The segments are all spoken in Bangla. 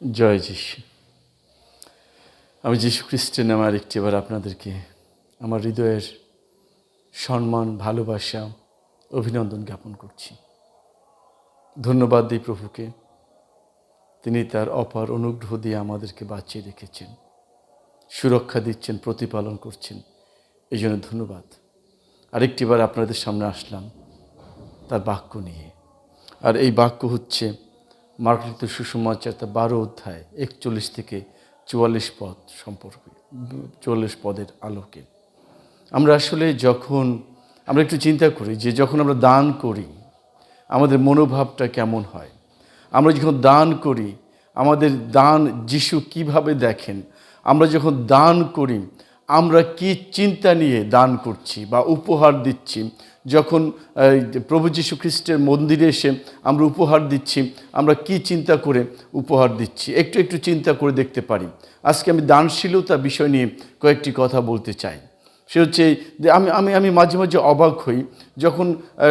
জয় যিশু। আমি যীশু খ্রিস্টের নামে আরেকটি এবার আপনাদেরকে আমার হৃদয়ের সম্মান, ভালোবাসা, অভিনন্দন জ্ঞাপন করছি। ধন্যবাদ দিই প্রভুকে, তিনি তার অপার অনুগ্রহ দিয়ে আমাদেরকে বাঁচিয়ে রেখেছেন, সুরক্ষা দিচ্ছেন, প্রতিপালন করছেন এই জন্য ধন্যবাদ আরেকটিবার আপনাদের সামনে আসলাম তার বাক্য নিয়ে। আর এই বাক্য হচ্ছে মার্কলিত সুষমাচার বারো অধ্যায়, একচল্লিশ থেকে চুয়াল্লিশ পদ সম্পর্কে, চুয়াল্লিশ পদের আলোকে। আমরা আসলে যখন, আমরা একটু চিন্তা করি যে যখন আমরা দান করি, আমাদের মনোভাবটা কেমন হয়? আমরা যখন দান করি, আমাদের দান যিশু কীভাবে দেখেন? আমরা যখন দান করি, আমরা কি চিন্তা নিয়ে দান করছি বা উপহার দিচ্ছি? যখন প্রভু যীশু খ্রিস্টের মন্দিরে এসে আমরা উপহার দিচ্ছি, আমরা কি চিন্তা করে উপহার দিচ্ছি? একটু একটু চিন্তা করে দেখতে পারি। আজকে আমি দানশীলতা বিষয় নিয়ে কয়েকটি কথা বলতে চাই। সে হচ্ছে আমি আমি আমি মাঝে মাঝে অবাক হই। যখন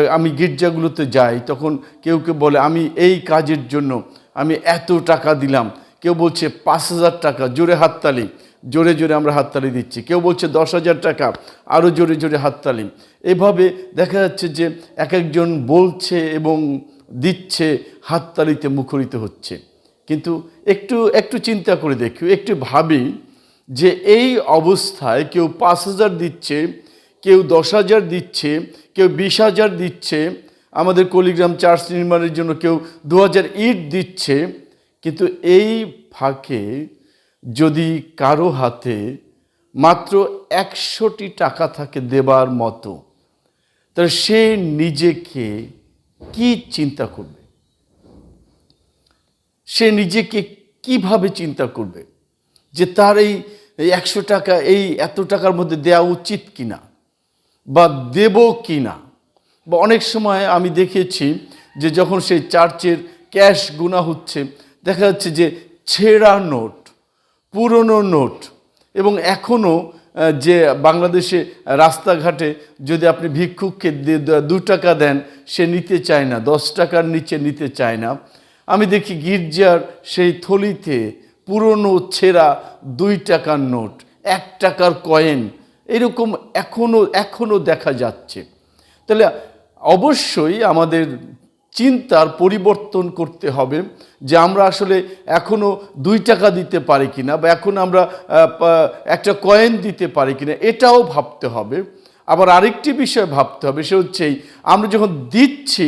আমি গির্জাগুলোতে যাই, তখন কেউ কেউ বলে, আমি এই কাজের জন্য, আমি এত টাকা দিলাম। কেউ বলছে, পাঁচ হাজার টাকা, জোরে হাততালি। জোরে জোরে আমরা হাততালি দিচ্ছি। কেউ বলছে দশ হাজার টাকা আরও জোরে জোরে হাততালি। এভাবে দেখা যাচ্ছে যে এক একজন বলছে এবং দিচ্ছে, হাততালিতে মুখরিত হচ্ছে। কিন্তু একটু একটু চিন্তা করে দেখি, একটু ভাবি যে এই অবস্থায় কেউ পাঁচ হাজার দিচ্ছে, কেউ দশ হাজার দিচ্ছে, কেউ বিশ হাজার দিচ্ছে, আমাদের কলিগ্রাম চার্চ নির্মাণের জন্য কেউ দু হাজার ইট দিচ্ছে, কিন্তু এই ফাঁকে যদি কারও হাতে মাত্র একশোটি টাকা থাকে দেবার মতো, তাহলে সে নিজেকে কি চিন্তা করবে? সে নিজেকে কীভাবে চিন্তা করবে যে তার এই একশো টাকা, এই এত টাকার মধ্যে দেওয়া উচিত কিনা বা দেব কিনা? বা অনেক সময় আমি দেখেছি যে যখন সেই চার্চের ক্যাশ গুণা হচ্ছে, দেখা যাচ্ছে যে ছেঁড়া নোট পুরনো নোট। এবং এখনও যে বাংলাদেশে রাস্তাঘাটে যদি আপনি ভিক্ষুককে দু টাকা দেন, সে নিতে চায় না, দশ টাকার নিচে নিতে চায় না। আমি দেখি গির্জার সেই থলিতে পুরনো ছেঁড়া দুই টাকার নোট, এক টাকার কয়েন, এরকম এখনও এখনও দেখা যাচ্ছে। তাহলে অবশ্যই আমাদের চিন্তার পরিবর্তন করতে হবে যে আমরা আসলে এখনও দুই টাকা দিতে পারি কিনা বা এখন আমরা একটা কয়েন দিতে পারি কিনা, এটাও ভাবতে হবে। আবার আরেকটি বিষয় ভাবতে হবে, সে হচ্ছে আমরা যখন দিচ্ছি,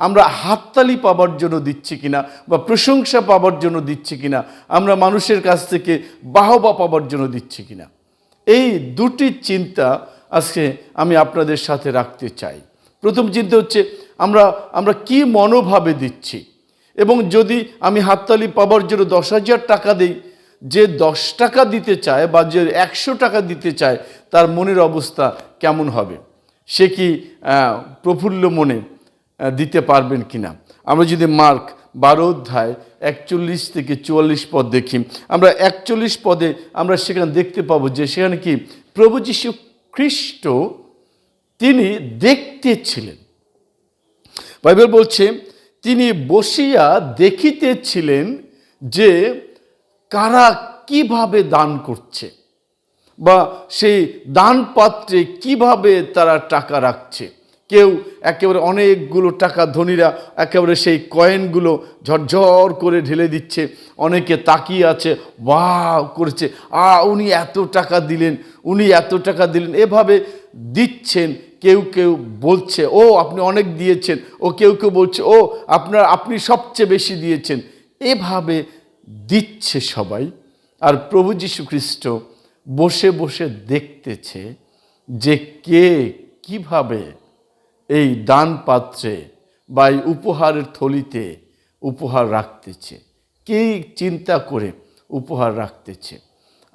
আমরা হাততালি পাবার জন্য দিচ্ছি কিনা বা প্রশংসা পাবার জন্য দিচ্ছি কিনা, আমরা মানুষের কাছ থেকে বাহবা পাবার জন্য দিচ্ছি কিনা, এই দুটি চিন্তা আজকে আমি আপনাদের সাথে রাখতে চাই। প্রথম চিন্তা হচ্ছে আমরা আমরা কি মনোভাবে দিচ্ছি? এবং যদি আমি হাততালি পাবার জন্য দশ হাজার টাকা দিই, যে দশ টাকা দিতে চায় বা যে একশো টাকা দিতে চায়, তার মনের অবস্থা কেমন হবে? সে কি প্রফুল্ল মনে দিতে পারবেন কিনা? আমরা যদি মার্ক বারো অধ্যায় একচল্লিশ থেকে চুয়াল্লিশ পদ দেখি, আমরা একচল্লিশ পদে আমরা সেখানে দেখতে পাবো যে সেখানে কি প্রভু যীশু খ্রিস্ট তিনি দেখতেছিলেন বাইবেল বলছে, তিনি বসিয়া দেখিতেছিলেন যে কারা কীভাবে দান করছে বা সেই দান পাত্রে কীভাবে তারা টাকা রাখছে। কেউ একেবারে অনেকগুলো টাকা ধনীরা একেবারে সেই কয়েনগুলো ঝরঝর করে ঢেলে দিচ্ছে, অনেকে তাকিয়ে আছে বা করেছে, আ, উনি এত টাকা দিলেন, উনি এত টাকা দিলেন। এভাবে দিচ্ছেন কেউ কেউ বলছে, ও, আপনি অনেক দিয়েছেন। ও, কেউ কেউ বলছে, ও, আপনার, আপনি সবচেয়ে বেশি দিয়েছেন। এভাবে দিচ্ছে সবাই। আর প্রভু যীশু খ্রিস্ট বসে বসে দেখতেছে যে কে কীভাবে এই দান পাত্রে বা এই উপহারের থলিতে উপহার রাখতেছে। কে চিন্তা করে উপহার রাখতেছে?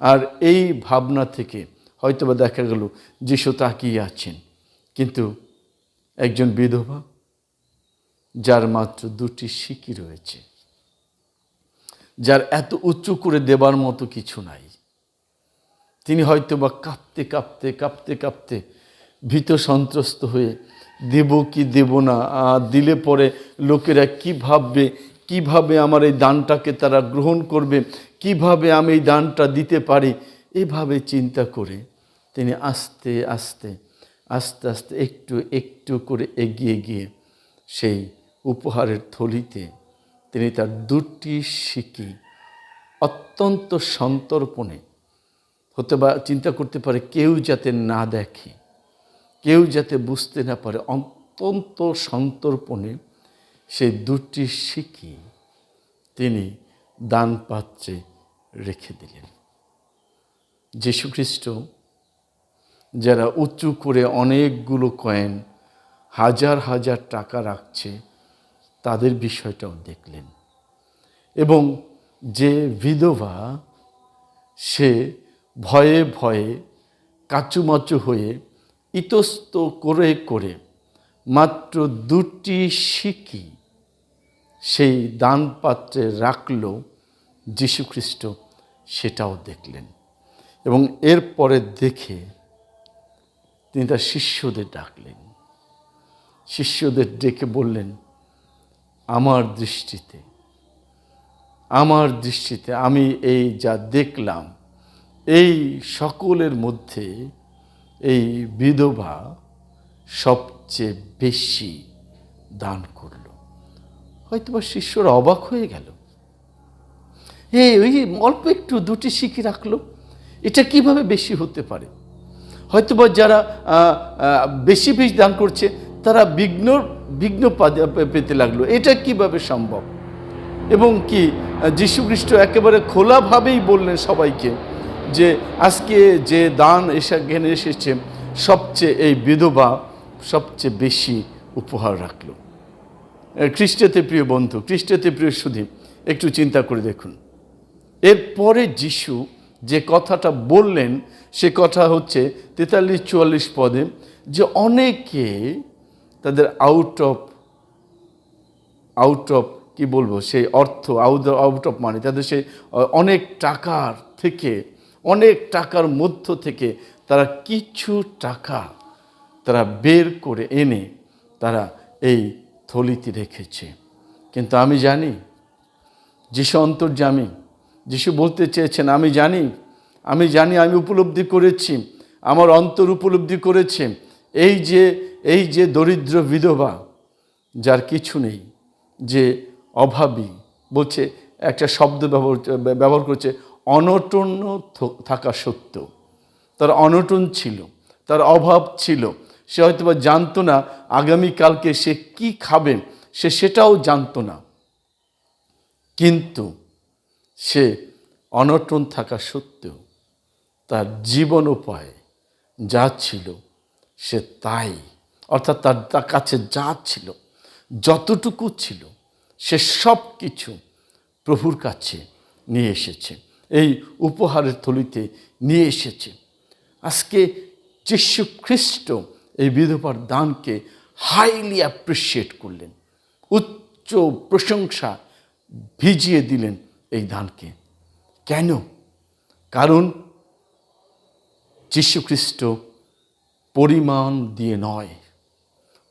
আর এই ভাবনা থেকে হয়তোবা দেখা গেল যিশু তাকিয়ে আছেন। কিন্তু একজন বিধবা, যার মাত্র দুটি সিকি রয়েছে, যার এত উঁচু করে দেবার মতো কিছু নাই। তিনি হয়তো বা কাঁপতে কাঁপতে কাঁপতে কাঁপতে ভীত সন্ত্রস্ত হয়ে, দেব কি দেব না? দিলে পরে লোকেরা কি ভাববে? কীভাবে আমার এই দানটাকে তারা গ্রহণ করবে? কীভাবে আমি এই দানটা দিতে পারি? এভাবে চিন্তা করে তিনি আস্তে আস্তে আস্তে আস্তে একটু একটু করে এগিয়ে গিয়ে সেই উপহারের থলিতে তিনি তার দুটি শিকি অত্যন্ত সন্তর্পণে হতে বা, চিন্তা করতে পারে কেউ যাতে না দেখে, কেউ যাতে বুঝতে না পারে, অত্যন্ত সন্তর্পণে সেই দুটি শিকি তিনি দান পাত্রে রেখে দিলেন। যীশুখ্রিস্ট যারা উঁচু করে অনেকগুলো কয়েন, হাজার হাজার টাকা রাখছে, তাদের বিষয়টাও দেখলেন। এবং যে বিধবা, সে ভয়ে ভয়ে কাচুমাচু হয়ে ইতস্ত করে করে মাত্র দুটি শিকি সেই দান পাত্রে রাখল যীশুখ্রিস্ট, সেটাও দেখলেন। এবং এরপরে দেখে তিনি তার শিষ্যদের ডাকলেন। শিষ্যদের ডেকে বললেন, আমার দৃষ্টিতে আমার দৃষ্টিতে আমি এই যা দেখলাম, এই সকলের মধ্যে এই বিধবা সবচেয়ে বেশি দান করল। হয়তো বা শিষ্যরা অবাক হয়ে গেল। এই, ওই অল্প একটু দুটি শিখি রাখল, এটা কীভাবে বেশি হতে পারে? হয়তোবা যারা বেশি বেশি দান করছে, তারা বিঘ্ন বিঘ্ন পেতে লাগল। এটা কীভাবে সম্ভব? এবং কি, যীশুখ্রিস্ট একেবারে খোলাভাবেই বললেন সবাইকে যে, আজকে যে দান এসে জ্ঞানে এসেছে, সবচেয়ে এই বিধবা সবচেয়ে বেশি উপহার রাখল। খ্রিস্টতে প্রিয় বন্ধু, খ্রিস্টতে প্রিয় সুধী, একটু চিন্তা করে দেখুন। এরপরে যিশু যে কথাটা বললেন, সে কথা হচ্ছে তেতাল্লিশ চুয়াল্লিশ পদে যে অনেকে তাদের আউট অফ আউট অফ কি বলব, সেই অর্থ আউট আউট অফ মানি তাদের সেই, অনেক টাকার থেকে, অনেক টাকার মধ্য থেকে তারা কিছু টাকা তারা বের করে এনে তারা এই থলিতে রেখেছে। কিন্তু আমি জানি, যিশু অন্তর্যামী যিশু বলতে চেয়েছেন, আমি জানি আমি জানি, আমি উপলব্ধি করেছি, আমার অন্তর উপলব্ধি করেছে। এই যে এই যে দরিদ্র বিধবা, যার কিছু নেই, যে অভাবী, বলছে, একটা শব্দ ব্যবহার ব্যবহার করছে অনটন্য থাকা সত্য তার অনটন ছিল, তার অভাব ছিল। সে হয়তো বা জানতো না আগামীকালকে সে কি খাবে, সে সেটাও জানতো না। কিন্তু সে অনটন থাকা সত্ত্বেও তার জীবন উপায় যা ছিল সে তাই। অর্থাৎ তার কাছে যা ছিল, যতটুকু ছিল, সে সব কিছু প্রভুর কাছে নিয়ে এসেছে। এই উপহারের থলিতে নিয়ে এসেছে। আজকে যীশু খ্রিস্ট এই বিধবার দানকে হাইলি অ্যাপ্রিসিয়েট করলেন, উচ্চ প্রশংসা ভিজিয়ে দিলেন এই দানকে। কেন? কারণ যীশুখ্রিস্ট পরিমাণ দিয়ে নয়,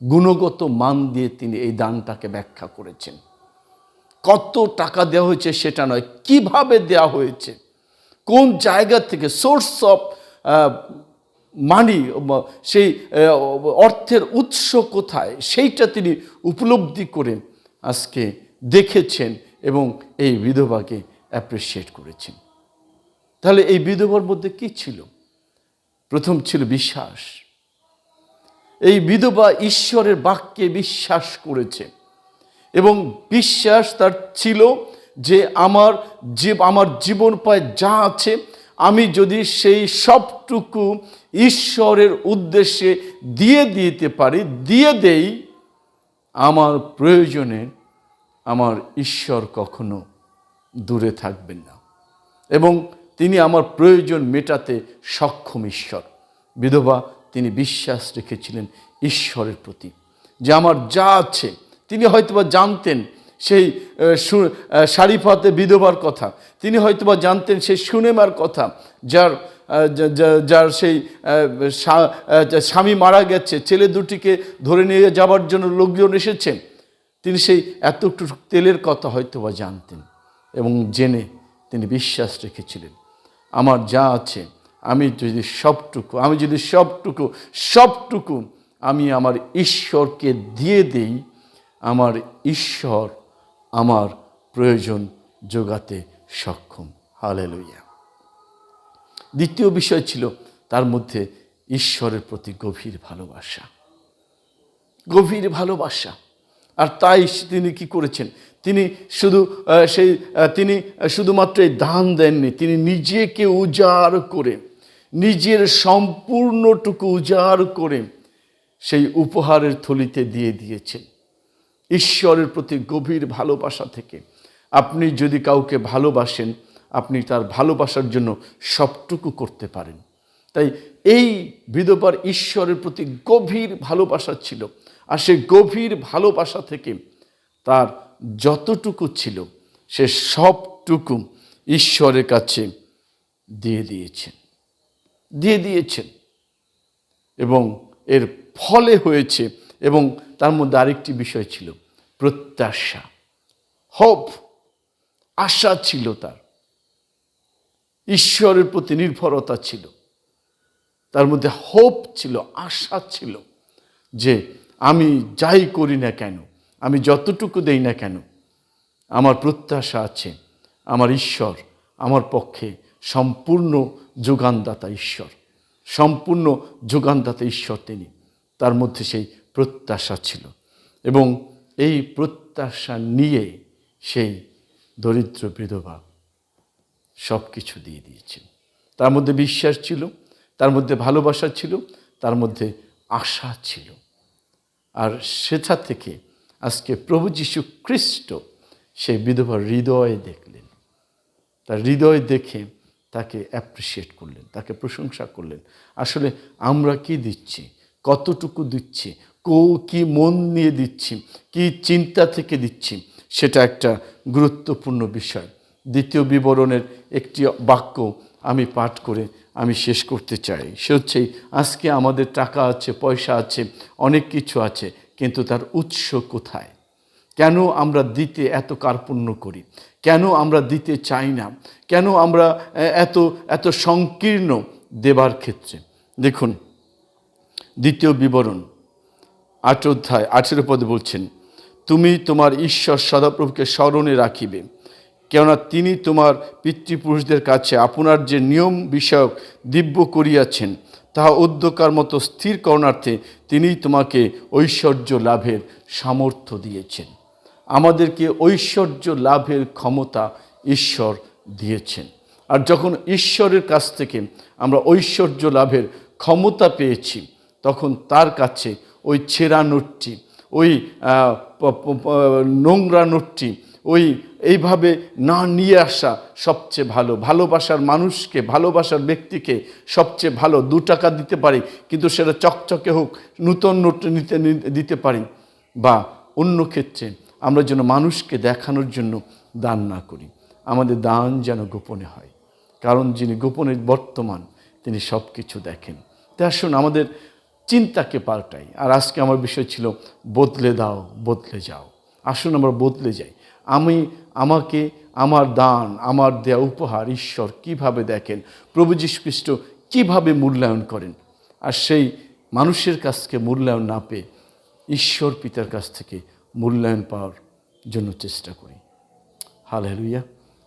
গুণগত মান দিয়ে তিনি এই দানটাকে ব্যাখ্যা করেছেন। কত টাকা দেওয়া হয়েছে সেটা নয়, কীভাবে দেওয়া হয়েছে, কোন জায়গা থেকে সোর্স অফ মানি সেই অর্থের উৎস কোথায়, সেইটা তিনি উপলব্ধি করে আজকে দেখেছেন এবং এই বিধবাকে অ্যাপ্রিসিয়েট করেছেন। তাহলে এই বিধবার মধ্যে কি ছিল? প্রথম ছিল বিশ্বাস। এই বিধবা ঈশ্বরের বাক্যে বিশ্বাস করেছে এবং বিশ্বাস তার ছিল যে আমার যে আমার জীবন পায় যা আছে, আমি যদি সেই সবটুকু ঈশ্বরের উদ্দেশ্যে দিয়ে দিতে পারি, দিয়ে দেই, আমার প্রয়োজনে আমার ঈশ্বর কখনো দূরে থাকবেন না। এবং তিনি আমার প্রয়োজন মেটাতে সক্ষম ঈশ্বর। বিধবা, তিনি বিশ্বাস রেখেছিলেন ঈশ্বরের প্রতি। যে আমার যা আছে, তিনি হয়তোবা জানতেন সেই সু- বিধবার কথা। তিনি হয়তোবা জানতেন সেই সুনেমার কথা, যার যার সেই স্বামী মারা গেছে, ছেলে দুটিকে ধরে নিয়ে যাবার জন্য লোকজন এসেছেন। তিনি সেই এতটুকু তেলের কথা হয়তো বা জানতেন এবং জেনে তিনি বিশ্বাস রেখেছিলেন। আমার যা আছে, আমি যদি সবটুকু, আমি যদি সবটুকু সবটুকু আমি আমার ঈশ্বরকে দিয়ে দেই, আমার ঈশ্বর আমার প্রয়োজন যোগাতে সক্ষম। হালেলুইয়া দ্বিতীয় বিষয় ছিল তার মধ্যে ঈশ্বরের প্রতি গভীর ভালোবাসা। গভীর ভালোবাসা। আর তাই তিনি কি করেছেন? তিনি শুধু সেই তিনি শুধুমাত্র এই দান দেননি, তিনি নিজেকে উজাড় করে, নিজের সম্পূর্ণটুকু উজাড় করে সেই উপহারের থলিতে দিয়ে দিয়েছেন। ঈশ্বরের প্রতি গভীর ভালোবাসা থেকে। আপনি যদি কাউকে ভালোবাসেন, আপনি তার ভালোবাসার জন্য সবটুকু করতে পারেন। তাই এই বিধবার ঈশ্বরের প্রতি গভীর ভালোবাসা ছিল। আর সে গভীর ভালোবাসা থেকে তার যতটুকু ছিল, সে সবটুকু ঈশ্বরের কাছে দিয়ে দিয়েছেন দিয়ে দিয়েছেন। এবং এর ফলে হয়েছে এবং তার মধ্যে আরেকটি বিষয় ছিল, প্রত্যাশা। হোপ, আশা ছিল তার। ঈশ্বরের প্রতি নির্ভরতা ছিল। তার মধ্যে হোপ ছিল, আশা ছিল যে আমি যাই করি না কেন, আমি যতটুকু দেই না কেন, আমার প্রত্যাশা আছে, আমার ঈশ্বর আমার পক্ষে সম্পূর্ণ যোগানদাতা ঈশ্বর, সম্পূর্ণ যোগানদাতা ঈশ্বর তিনি, তার মধ্যে সেই প্রত্যাশা ছিল এবং এই প্রত্যাশা নিয়ে সেই দরিদ্র বিধবা সব কিছু দিয়ে দিয়েছেন তার মধ্যে বিশ্বাস ছিল, তার মধ্যে ভালোবাসা ছিল, তার মধ্যে আশা ছিল। আর সেটা থেকে আজকে প্রভু যীশু খ্রিস্ট সেই বিধবার হৃদয় দেখলেন। তার হৃদয় দেখে তাকে অ্যাপ্রিসিয়েট করলেন, তাকে প্রশংসা করলেন। আসলে আমরা কি দিচ্ছি? কতটুকু দিচ্ছি? কো কি মন নিয়ে দিচ্ছি? কি চিন্তা থেকে দিচ্ছি? সেটা একটা গুরুত্বপূর্ণ বিষয়। দ্বিতীয় বিবরণের একটি বাক্য আমি পাঠ করে আমি শেষ করতে চাই। সে হচ্ছে, আজকে আমাদের টাকা আছে, পয়সা আছে, অনেক কিছু আছে, কিন্তু তার উৎস কোথায়? কেন আমরা দিতে এত কার্পণ্য করি? কেন আমরা দিতে চাই না? কেন আমরা এত এত সংকীর্ণ দেবার ক্ষেত্রে? দেখুন, দ্বিতীয় বিবরণ, আট অধ্যায়, আঠেরো পদে বলছেন, তুমি তোমার ঈশ্বর সদাপ্রভুকে স্মরণে রাখিবে। কেননা তিনি তোমার পিতৃপুরুষদের কাছে আপনার যে নিয়ম বিষয়ক দিব্য করিয়াছেন, তাহা উদ্যোকার মতো স্থির করণার্থে তিনি তোমাকে ঐশ্বর্য লাভের সামর্থ্য দিয়েছেন। আমাদেরকে ঐশ্বর্য লাভের ক্ষমতা ঈশ্বর দিয়েছেন। আর যখন ঈশ্বরের কাছ থেকে আমরা ঐশ্বর্য লাভের ক্ষমতা পেয়েছি, তখন তার কাছে ওই ছেঁড়া নোটটি, ওই নোংরা নোটটি ওই এইভাবে না নিয়ে আসা সবচেয়ে ভালো। ভালোবাসার মানুষকে, ভালোবাসার ব্যক্তিকে সবচেয়ে ভালো। দু টাকা দিতে পারি, কিন্তু সেটা চকচকে হোক, নূতন নোট নিতে দিতে পারি বা অন্য ক্ষেত্রে আমরা যেন মানুষকে দেখানোর জন্য দান না করি। আমাদের দান যেন গোপনে হয়। কারণ যিনি গোপনে বর্তমান, তিনি সব কিছু দেখেন। তাই আসুন, আমাদের চিন্তাকে পাল্টাই। আর আজকে আমার বিষয় ছিল, বদলে দাও, বদলে যাও। আসুন, আমরা বদলে যাই। আমি আমাকে আমার দান, আমার দেয়া উপহার ঈশ্বর কীভাবে দেখেন? প্রভু যীশু খ্রিস্ট কীভাবে মূল্যায়ন করেন? আর সেই মানুষের কাছ থেকে মূল্যায়ন না পেয়ে ঈশ্বর পিতার কাছ থেকে মূল্যায়ন পাওয়ার জন্য চেষ্টা করি। হালেলুইয়া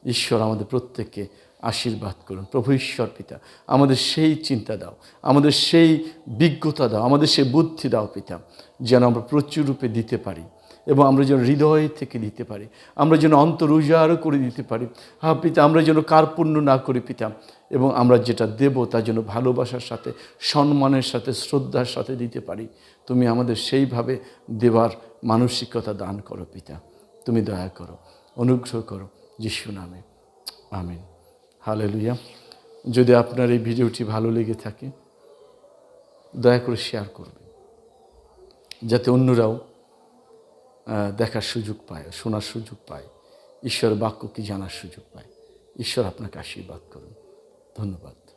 ঈশ্বর আমাদের প্রত্যেককে আশীর্বাদ করুন। প্রভু ঈশ্বর পিতা, আমাদের সেই চিন্তা দাও, আমাদের সেই বিজ্ঞতা দাও, আমাদের সেই বুদ্ধি দাও পিতা, যেন আমরা প্রচুর রূপে দিতে পারি। এবং আমরা যেন হৃদয় থেকে দিতে পারি। আমরা যেন অন্তর উজাড় করে দিতে পারি। হ্যাঁ পিতা, আমরা যেন কার্পণ্য না করি, পিতা। এবং আমরা যেটা দেব, তা যেন ভালোবাসার সাথে, সম্মানের সাথে, শ্রদ্ধার সাথে দিতে পারি। তুমি আমাদের সেইভাবে দেবার মানসিকতা দান করো, পিতা। তুমি দয়া করো, অনুগ্রহ করো যিশু নামে। আমিন। হালেলুয়া। যদি আপনার এই ভিডিওটি ভালো লেগে থাকে, দয়া করে শেয়ার করবেন। যাতে অন্যরাও দেখার সুযোগ পায়, শোনার সুযোগ পায়, ঈশ্বর বাক্য কি জানার সুযোগ পায়, ঈশ্বর আপনাকে আশীর্বাদ করুন। ধন্যবাদ।